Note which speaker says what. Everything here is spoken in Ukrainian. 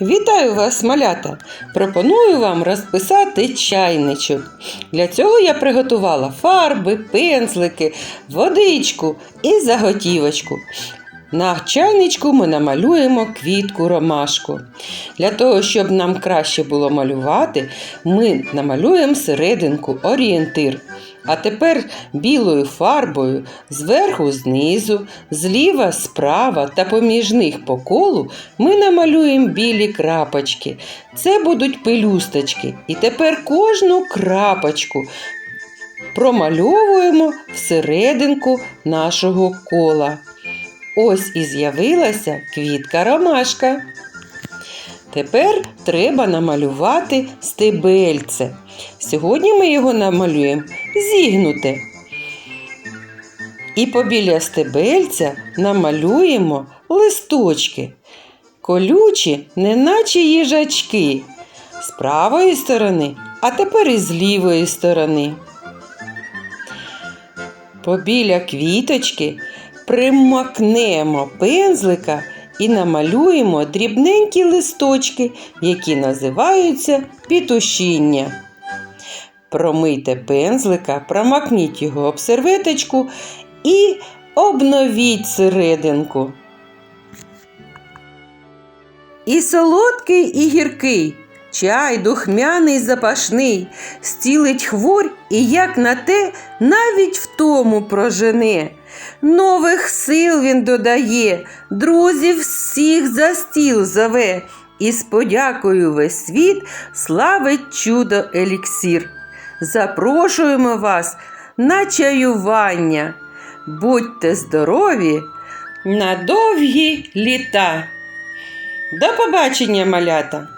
Speaker 1: Вітаю вас, малята! Пропоную вам розписати чайничок. Для цього я приготувала фарби, пензлики, водичку і заготівочку. На чайничку ми намалюємо квітку ромашку. Для того, щоб нам краще було малювати, ми намалюємо серединку орієнтир. А тепер білою фарбою зверху знизу, зліва справа та поміж них по колу ми намалюємо білі крапочки. Це будуть пелюсточки. І тепер кожну крапочку промальовуємо всерединку нашого кола. Ось і з'явилася квітка ромашка. Тепер треба намалювати стебельце. Сьогодні ми його намалюємо зігнуте. І побіля стебельця намалюємо листочки. Колючі, неначе їжачки. З правої сторони, а тепер і з лівої сторони. Побіля квіточки примакнемо пензлика і намалюємо дрібненькі листочки, які називаються пітушіння. Промийте пензлика, промакніть його об серветочку і обновіть серединку. І солодкий, і гіркий. Чай духмяний запашний, стілить хворь і як на те навіть втому прожене. Нових сил він додає, друзів всіх за стіл зове, і з подякою весь світ славить чудо еліксір. Запрошуємо вас на чаювання. Будьте здорові на довгі літа. До побачення, малята!